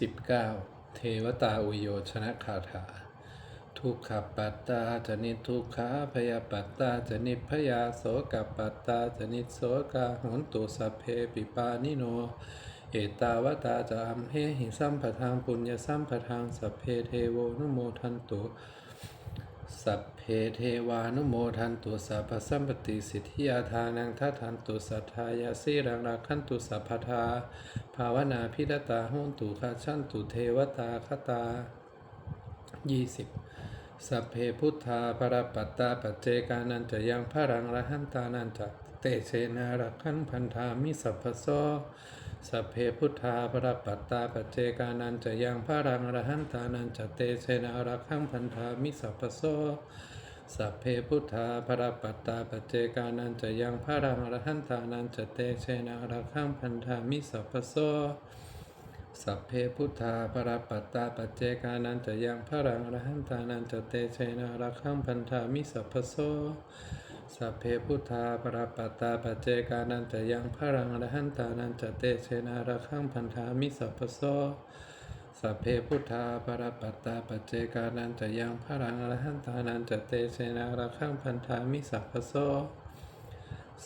19 เทวตาอุโยชนะคาถา ทุกขปัตตาจะนิทุกขาพยาปัตตาจะนิพยาโสกปัตตาจะนิโสกาหนตุสัพเพปิปานิโน เอตาวตาจะอัมเหหิสัมปทางปุญญสัมปทางสัพเพเทโวนุโมทันตุ สัพเพเทวานุโมทันตุสัพพสัมปติสิทธิยาทานังทัทันตุสัทธายาสีรังรักขันตุสัพพทาภาวนาพิรตาหุนตุคาชันตุเทวตาคตา 20 สัพเพพุทธาปรปัตตาปัจเจกานันจะยังพระรังระหันตานันจะเตเชนารักขันพันธามิสัพพโส สัพเพพุทธาปรปัตตาปเจกานันจะยังพระรังรหันตานันจะเตเชนารักขันพันธามิสัพพโสสัพเพพุทธาปรปัตตาปเจกานันจะยังพระรังอรหันตานันจะเตเชนะระขังพันธามิสัพพโสสัพเพพุทธาปรปัตตาปเจกานันจะยังพระรังอรหันตานันจะเตเชนะระขังพันธามิสัพพโส สัพเพพุทธาปรปัตตาปัจเจกานันจะยังพระรังอรหันตานันจะเตเชนะระขังพันธามิสัพพโสสัพเพพุทธาปรปัตตาปัจเจกานันจะยังพระรังอรหันตานันจะเตเชนาระขังพันธามิสัพพโส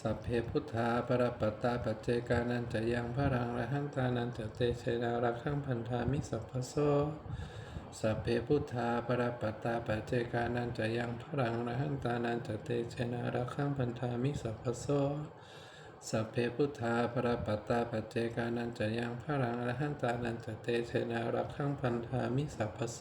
สัพเพพุทธาปรปัตตาปัจเจกานันจะยังพระรังอรหันตานันจะเตเชนาระขังพันธามิสัพพโส สัพเพพุทธาปรปัตตาปัจเจกานันจะยังพระรังอรหันตานันจะเตเชนาระขังพันธามิสัพพโสสัพเพพุทธาปรปัตตาปัจเจกานันจะยังพระรังอรหันตานันจะเตเชนารักขังพันธามิสัพพโส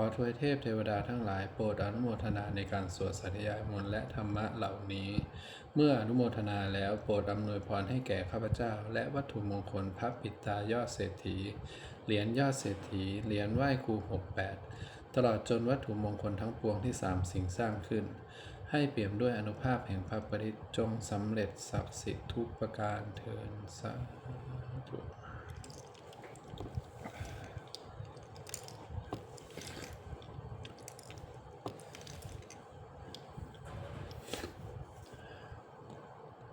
อทวยเทพเทวดาทั้งหลายโปรดอนุโมทนาในการสวดสัตยายมนต์และธรรมะเหล่านี้ เมื่ออนุโมทนาแล้วโปรดอำนวยพรให้แก่ข้าพเจ้า และวัตถุมงคลพระปิตายอดเศรษฐี เหรียญยอดเศรษฐี เหรียญไหว้ครู68 ตลอดจนวัตถุมงคลทั้งปวงที่สามสิ่งสร้างขึ้น ให้เปี่ยมด้วยอนุภาพแห่งพระปริจงสำเร็จศักดิ์สิทธิ์ทุกประการเทินสาธุ